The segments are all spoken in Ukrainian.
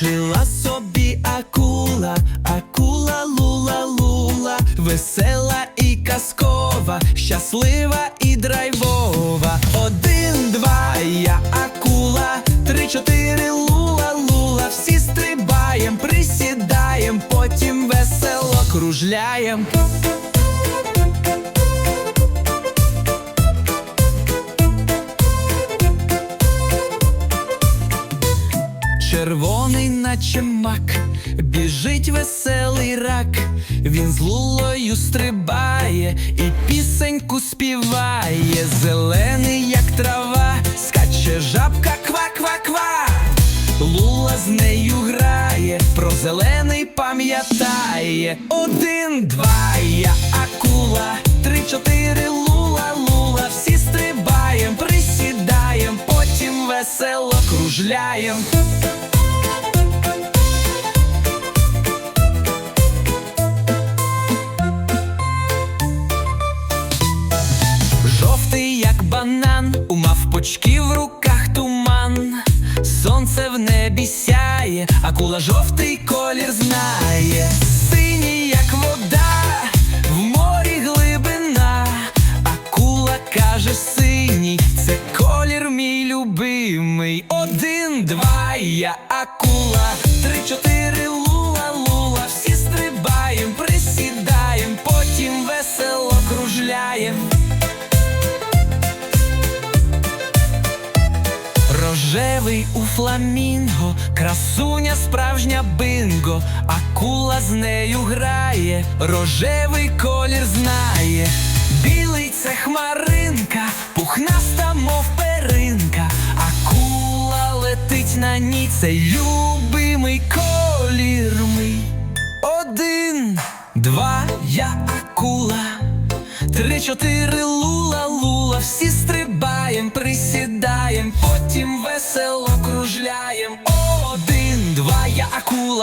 Жила собі акула, акула лула лула, весела і казкова, щаслива і драйвова. Один, два, я акула, три, чотири, лула лула. Всі стрибаєм, присідаєм, потім весело кружляєм. Наче мак, біжить веселий рак, він з лулою стрибає і пісеньку співає. Зелений, як трава, скаче жабка ква-ква-ква. Лула з нею грає, про зелений пам'ятає. Один, два, я акула, три, чотири, лула, лула. Всі стрибаєм, присідаєм, потім весело кружляєм. Банан, у мавпочки в руках туман. Сонце в небі сяє, акула жовтий колір знає. Фламінго, красуня справжня бинго, акула з нею грає, рожевий колір знає, білий це хмаринка, пухнаста, мов перинка, акула летить на ній, це любимий колір мій. Один, два, я акула. Три, чотири, лула,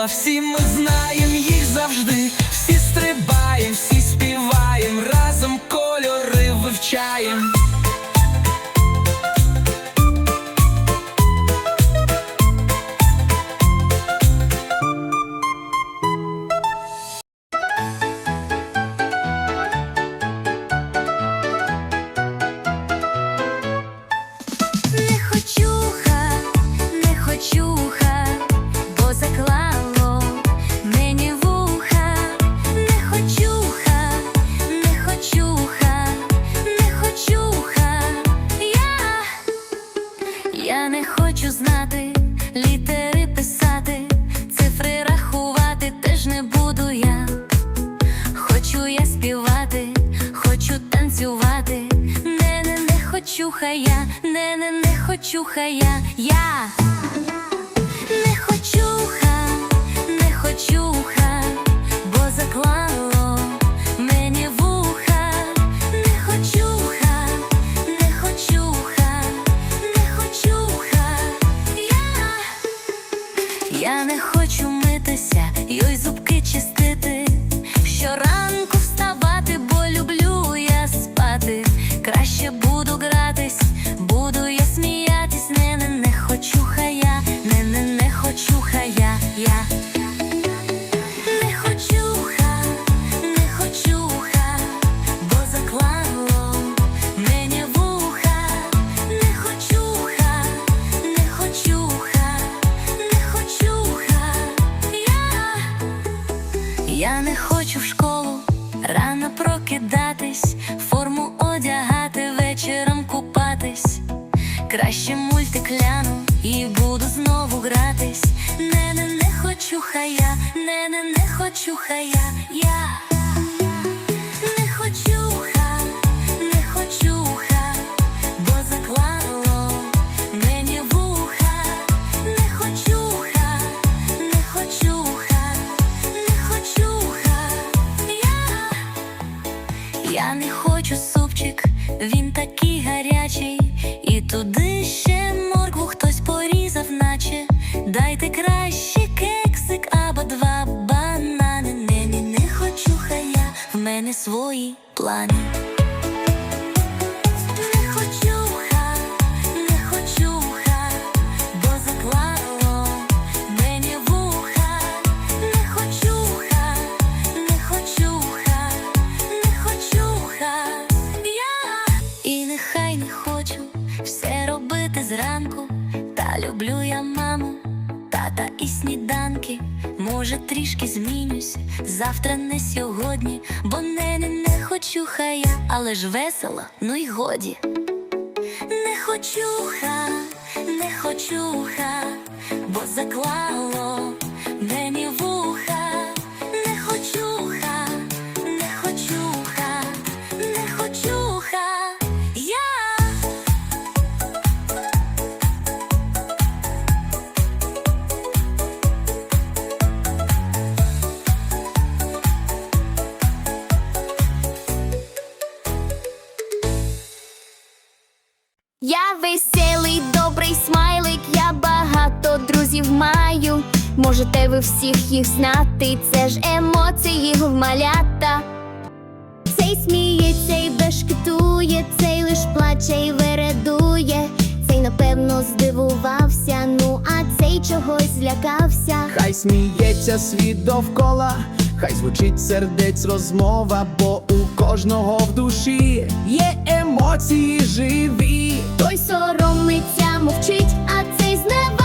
всі ми знаємо їх завжди. Не хочу я, не не не хочу я, я не хочу не хочу бо заклало мені вуха, не хочу не хочу не хочу я. Я не хочу митися, й зубки чистити. Щоранку хочу я, не не не хочу я, я не хочу ха, не хочу ха, бо заклало мені вуха, не хочу ха, не хочу ха, не хочу я. Я не хочу супчик, він такий гарячий, і туди свої плани. Може, трішки змінюсь, завтра не сьогодні, бо не, не, не хочу хай я, але ж весело, ну й годі. Не хочу ха, не хочу ха, бо заклало мені вуха. Можете ви всіх їх знати, це ж емоції в малята. Цей сміється і бешкетує, цей лиш плаче і вередує. Цей напевно здивувався, ну а цей чогось злякався. Хай сміється світ довкола, хай звучить сердець розмова, бо у кожного в душі є емоції живі. Той соромиться, мовчить, а цей зневажливо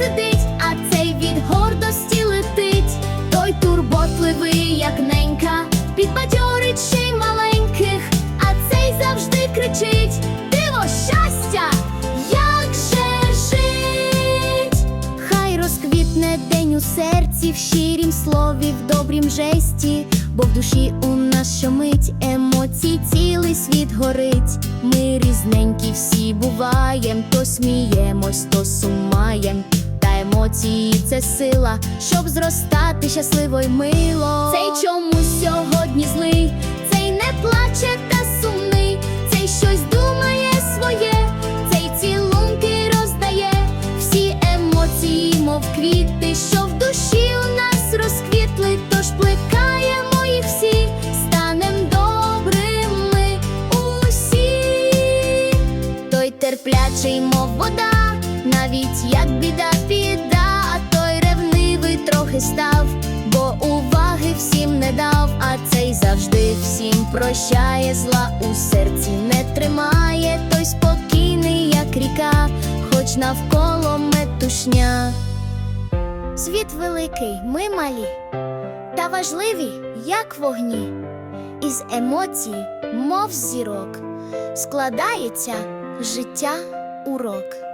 сидить, а цей від гордості летить. Той турботливий, як ненька, підбадьорить ще й маленьких, а цей завжди кричить: Диво щастя! Як же жить? Хай розквітне день у серці, в щирім слові, в добрім жесті, бо в душі у нас щомить емоцій, цілий світ горить. Ми різненькі всі буваєм, то сміємось, то сумаєм. Емоції. Це сила, щоб зростати щасливо й мило. Цей чомусь сьогодні злий, цей не плаче та сумний, цей щось думає своє, цей цілунки роздає, всі емоції, мов квіти, що в душі у нас розквітли, став, бо уваги всім не дав, а цей завжди всім прощає, зла у серці не тримає, той спокійний, як ріка, хоч навколо метушня. Світ великий, ми малі, та важливі, як вогні, із емоцій, мов зірок, складається життя урок.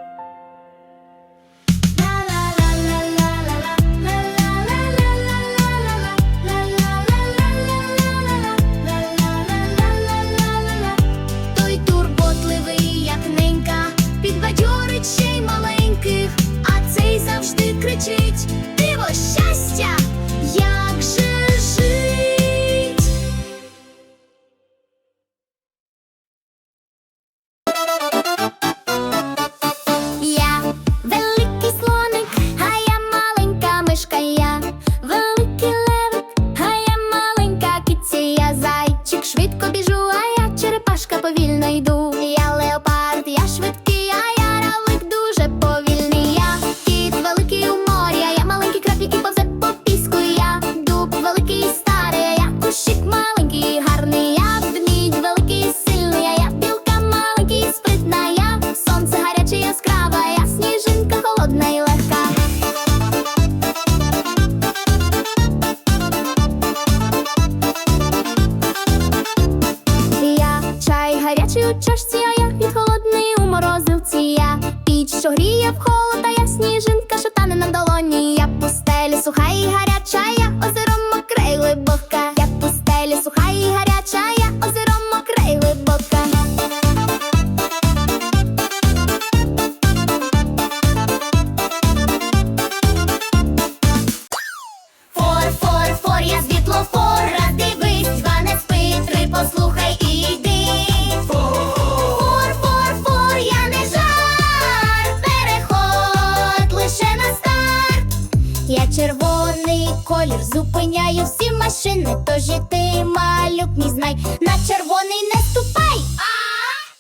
Колір, зупиняю всі машини, тож і ти, малюк, мій знай, на червоний не ступай.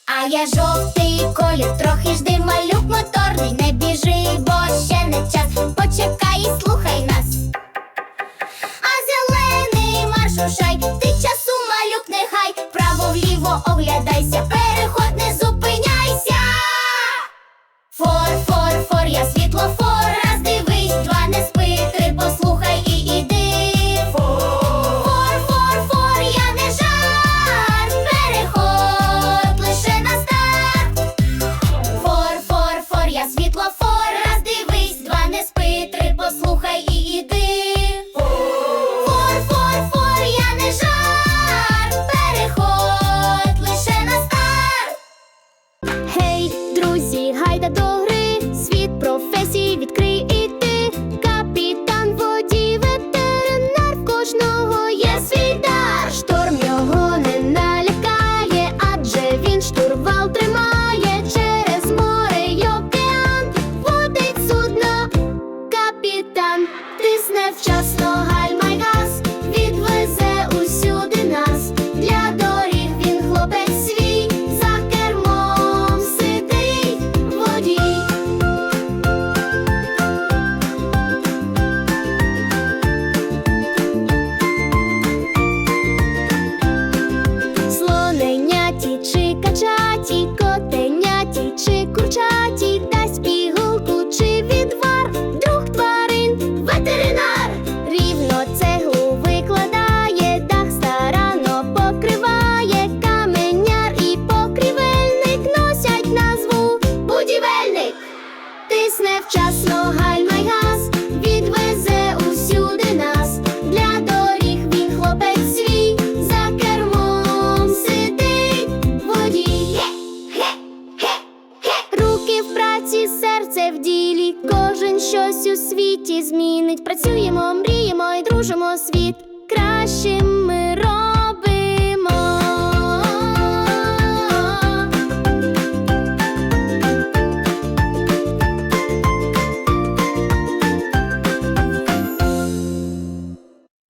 А я жовтий колір, трохи жди, малюк моторний, не біжи, бо ще не час. в ділі, кожен щось у світі змінить. Працюємо, мріємо і дружимо світ кращим.